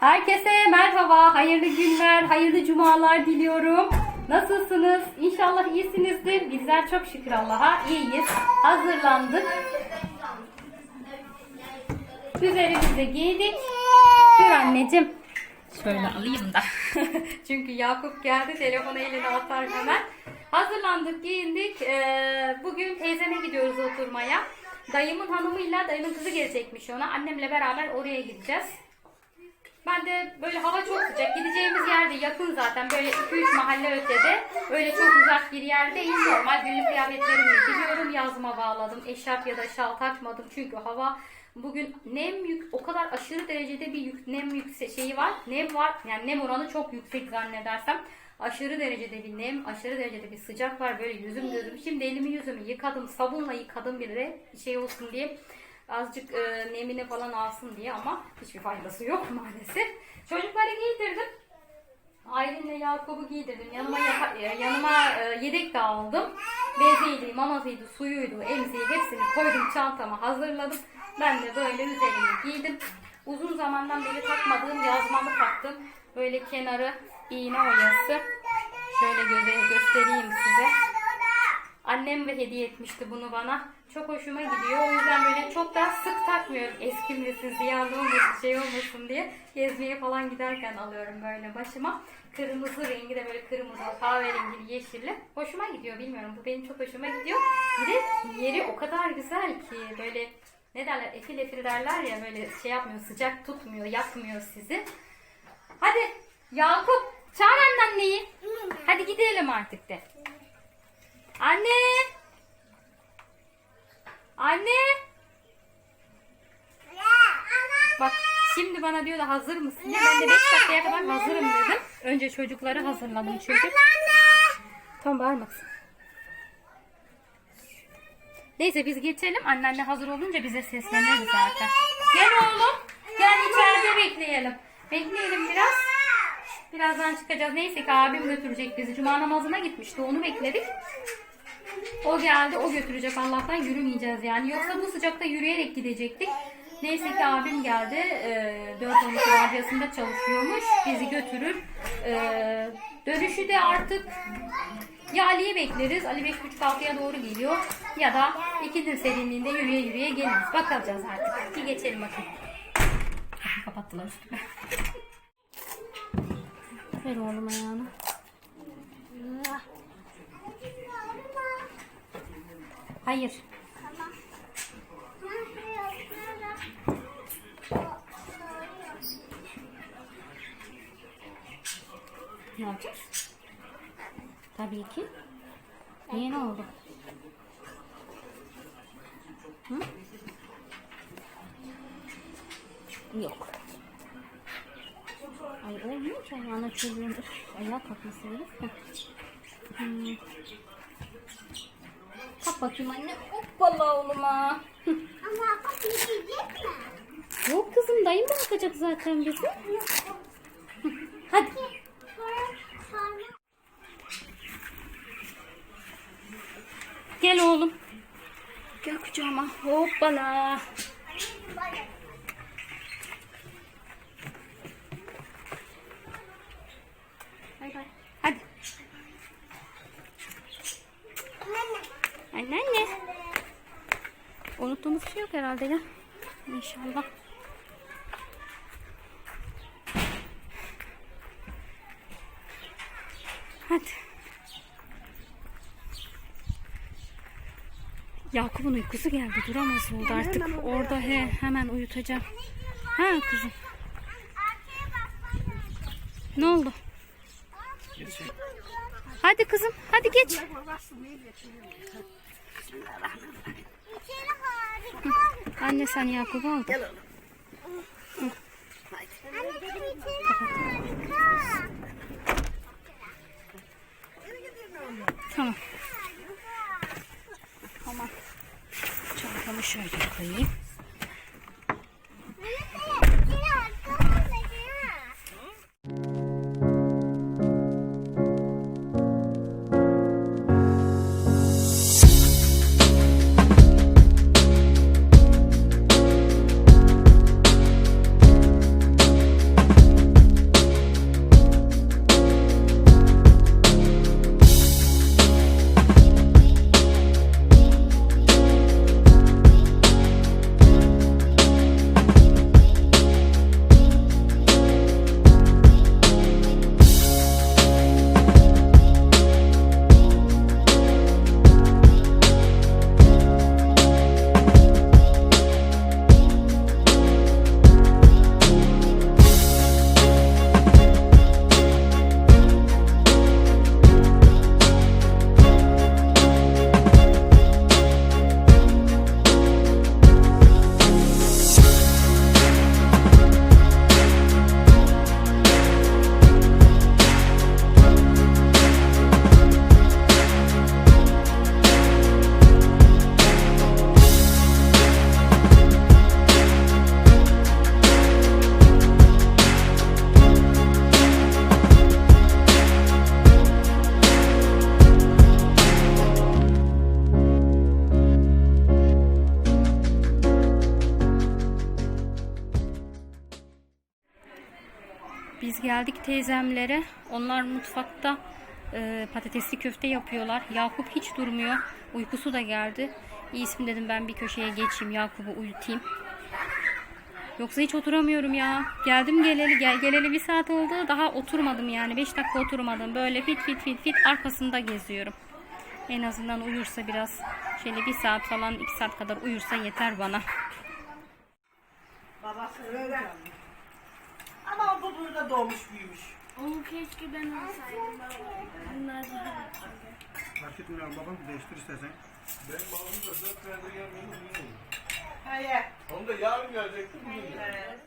Herkese merhaba, hayırlı günler, hayırlı cumalar diliyorum. Nasılsınız? İnşallah iyisinizdir. Bizler çok şükür Allah'a iyiyiz. Hazırlandık. Üzerimize giydik. Dur anneciğim. Şöyle alayım da. Çünkü Yakup geldi telefonu eline atar hemen. Hazırlandık, giyindik. Ee, bugün teyzeme gidiyoruz oturmaya. Dayımın hanımıyla dayımın kızı gelecekmiş ona. Annemle beraber oraya gideceğiz. Ben de böyle hava çok sıcak. Gideceğimiz yerde yakın zaten. Böyle 2-3 mahalle ötede. Öyle çok uzak bir yer değil. Normal günlük kıyafetlerimle gidiyorum. Yazma bağladım. Eşarp ya da şal takmadım. Çünkü hava bugün nem yük o kadar aşırı derecede bir yük, nem yükse şeyi var. Nem var. Yani nem oranı çok yüksek zannedersem. Aşırı derecede bir nem, aşırı derecede bir sıcak var. Böyle yüzüm gözüm. Şimdi elimi yüzümü yıkadım. Sabunla yıkadım bir de şey olsun diye azıcık e, nemini falan alsın diye ama hiçbir faydası yok maalesef. Çocukları giydirdim. Aylin'le Yakup'u giydirdim. Yanıma yaka- e, yanıma e, yedek de aldım. Beziydi, mamasıydı, suyuydu, emziği hepsini koydum çantama hazırladım. Ben de böyle üzerine giydim. Uzun zamandan beri takmadığım yazmamı taktım. Böyle kenarı iğne oyası. Şöyle göstereyim size. Annem de hediye etmişti bunu bana. Çok hoşuma gidiyor. O yüzden böyle çok da sık takmıyorum. Eskimesin, ziyanlı olmasın, şey olmasın diye. Gezmeye falan giderken alıyorum böyle başıma. Kırmızı rengi de böyle kırmızı, kahverengi, yeşilli. Hoşuma gidiyor bilmiyorum. Bu benim çok hoşuma gidiyor. Bir de yeri o kadar güzel ki böyle ne derler efil efil derler ya böyle şey yapmıyor sıcak tutmuyor yakmıyor sizi. Hadi Yakup çağır anneanneyi. Hadi gidelim artık de. Anne. Anne. Bak şimdi bana diyor da hazır mısın? Ya ben de 5 dakikaya kadar hazırım dedim. Önce çocukları hazırladım çünkü. Tamam bağırma kızım. Neyse biz geçelim. Anneanne hazır olunca bize seslenir zaten. Gel oğlum. Gel içeride bekleyelim. Bekleyelim biraz. Birazdan çıkacağız. Neyse ki abim götürecek bizi. Cuma namazına gitmişti. Onu bekledik. O geldi. O götürecek. Allah'tan yürümeyeceğiz yani. Yoksa bu sıcakta yürüyerek gidecektik. Neyse ki abim geldi. Ee, 4-12 radyasında çalışıyormuş. Bizi götürür. Ee, dönüşü de artık ya Ali'yi bekleriz. Ali 5.30-6'ya doğru geliyor. Ya da ikindi serinliğinde yürüye yürüye geliriz. Bakacağız artık. Bir geçelim bakayım. Kapattılar üstüme. Ver oğlum ayağını. Hayır. Ne yapacağız? Tabii ki. Niye ne oldu? Hı? Yok. Ay olmuyor ki ayağına üf, ayağa kalkması gerek. Heh. Hmm. Kalk bakayım anne. Hoppala oğluma. Ama kapıyı yiyecek mi? Yok kızım dayım bırakacak zaten bizi. Hadi. Gel oğlum. Gel kucağıma. Hoppala. böyle. Bay bay. Hadi. Anne. Anneanne. Unuttuğumuz bir şey yok herhalde ya. İnşallah. Hadi. Yakup'un uykusu geldi. Duramaz oldu artık. Orada he, hemen uyutacağım. Ha kızım. Ne oldu? Hadi kızım. Hadi geç. Harika. Anne sen Yakup'u al. içeri harika. Tamam. Tamam. Çantamı şöyle koyayım. Geldik teyzemlere. Onlar mutfakta e, patatesli köfte yapıyorlar. Yakup hiç durmuyor. Uykusu da geldi. İyisi mi dedim ben bir köşeye geçeyim Yakup'u uyutayım. Yoksa hiç oturamıyorum ya. Geldim geleli gel, geleli bir saat oldu. Daha oturmadım yani. 5 dakika oturmadım. Böyle fit fit fit fit arkasında geziyorum. En azından uyursa biraz şöyle bir saat falan iki saat kadar uyursa yeter bana. Babası öyle. Ama bu burada doğmuş büyümüş. Onu keşke ben olsaydım. Bunlar daha Fark etmiyor babam değiştir istersen. Benim babam da dört senedir gelmedi oldu. Hayır. Onu da yarın gelecekti bugün. Evet.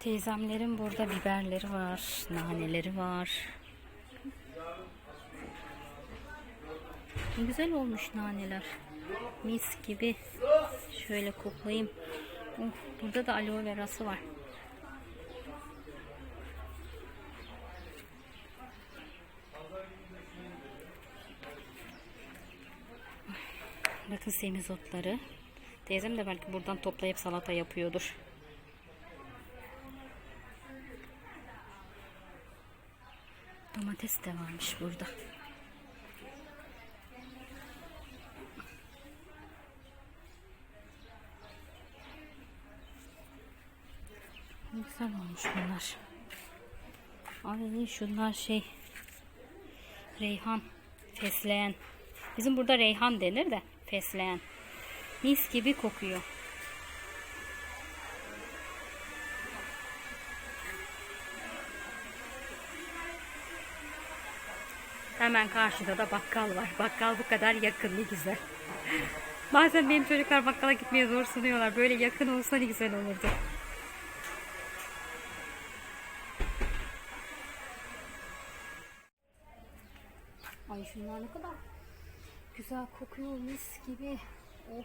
Teyzemlerin burada biberleri var, naneleri var. Ne güzel olmuş naneler. Mis gibi. Şöyle koklayayım. Oh, burada da aloe verası var. Bakın semizotları. Teyzem de belki buradan toplayıp salata yapıyordur. Domates de varmış burada. Ne Güzel olmuş bunlar. Ay şunlar şey reyhan fesleğen. Bizim burada reyhan denir de fesleğen. Mis gibi kokuyor. Hemen karşıda da bakkal var. Bakkal bu kadar yakın ne güzel. Bazen benim çocuklar bakkala gitmeye zor sunuyorlar. Böyle yakın olsa ne güzel olurdu. Ay şunlar ne kadar güzel kokuyor mis gibi. Oh.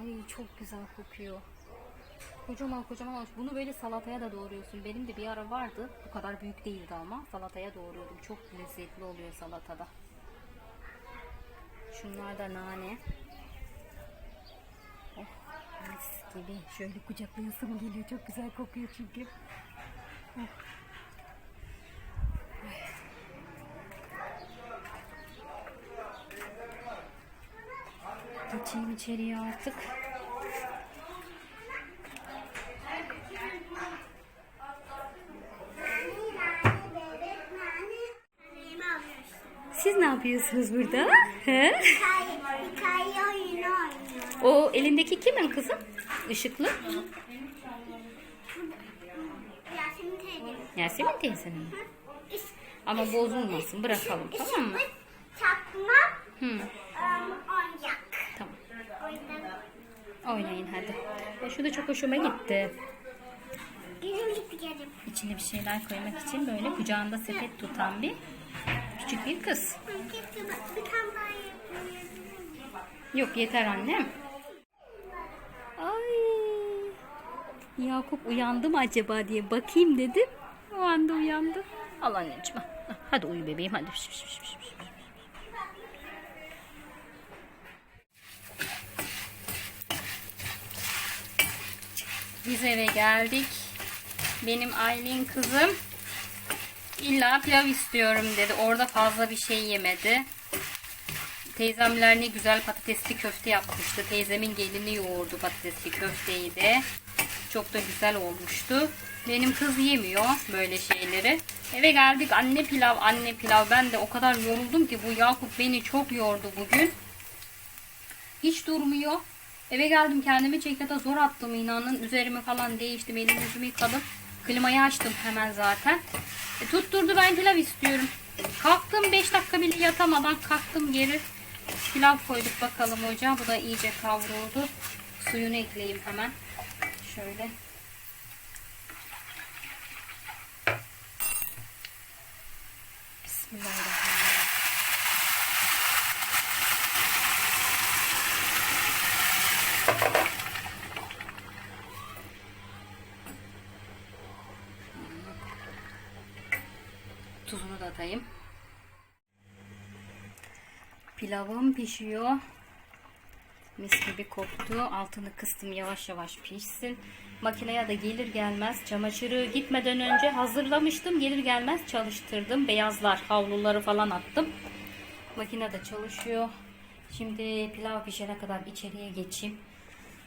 Ay çok güzel kokuyor. Kocaman kocaman. Bunu böyle salataya da doğruyorsun. Benim de bir ara vardı. Bu kadar büyük değildi ama salataya doğruyordum. Çok lezzetli oluyor salatada. Şunlar da nane. Oh mis gibi. Şöyle kucaklayasım geliyor. Çok güzel kokuyor çünkü. Oh. Geçeyim içeriye artık. Siz ne yapıyorsunuz burada? He? O elindeki kimin kızım? Işıklı. Yasemin teyze. Yasemin teyzenin. mi? Ama bozulmasın. Bırakalım tamam mı? Çakma Hı, Oynayın hadi. Ya şu da çok hoşuma gitti. İçine bir şeyler koymak için böyle kucağında sepet tutan bir küçük bir kız. Yok yeter annem. Ay. Yakup uyandı mı acaba diye bakayım dedim. O anda uyandı. Al anneciğim. Hadi uyu bebeğim hadi. Şş, şş, şş, şş, Biz eve geldik. Benim Aylin kızım illa pilav istiyorum dedi. Orada fazla bir şey yemedi. Teyzemler ne güzel patatesli köfte yapmıştı. Teyzemin gelini yoğurdu patatesli köfteyi de. Çok da güzel olmuştu. Benim kız yemiyor böyle şeyleri. Eve geldik anne pilav anne pilav. Ben de o kadar yoruldum ki bu Yakup beni çok yordu bugün. Hiç durmuyor. Eve geldim kendimi çekyata zor attım inanın. Üzerimi falan değiştim. Elimi yüzümü yıkadım. Klimayı açtım hemen zaten. E, tutturdu ben pilav istiyorum. Kalktım 5 dakika bile yatamadan kalktım geri. Pilav koyduk bakalım ocağa. Bu da iyice kavruldu. Suyunu ekleyeyim hemen. Şöyle. Bismillahirrahmanirrahim. Tuzunu da atayım. Pilavım pişiyor. Mis gibi koktu. Altını kıstım yavaş yavaş pişsin. Makineye de gelir gelmez çamaşırı gitmeden önce hazırlamıştım. Gelir gelmez çalıştırdım. Beyazlar havluları falan attım. Makine de çalışıyor. Şimdi pilav pişene kadar içeriye geçeyim.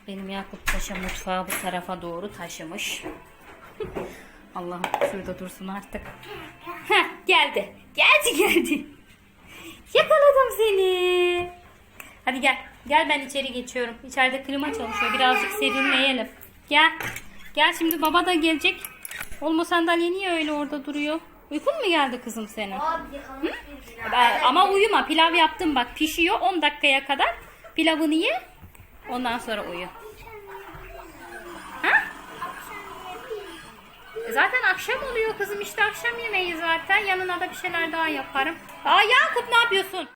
Benim Yakup Paşa mutfağı bu tarafa doğru taşımış. Allah'ım şurada dursun artık. Heh, geldi. Geldi geldi. Yakaladım seni. Hadi gel. Gel ben içeri geçiyorum. İçeride klima çalışıyor. Birazcık serinleyelim. Gel. Gel şimdi baba da gelecek. Olma sandalye niye öyle orada duruyor? Uykun mu geldi kızım senin? Ben- ama uyuma. Pilav yaptım bak. Pişiyor 10 dakikaya kadar. Pilavını ye. Ondan sonra uyu. Ha? E Zaten akşam oluyor kızım işte akşam yemeği zaten. Yanına da bir şeyler daha yaparım. Aa Yakup ne yapıyorsun?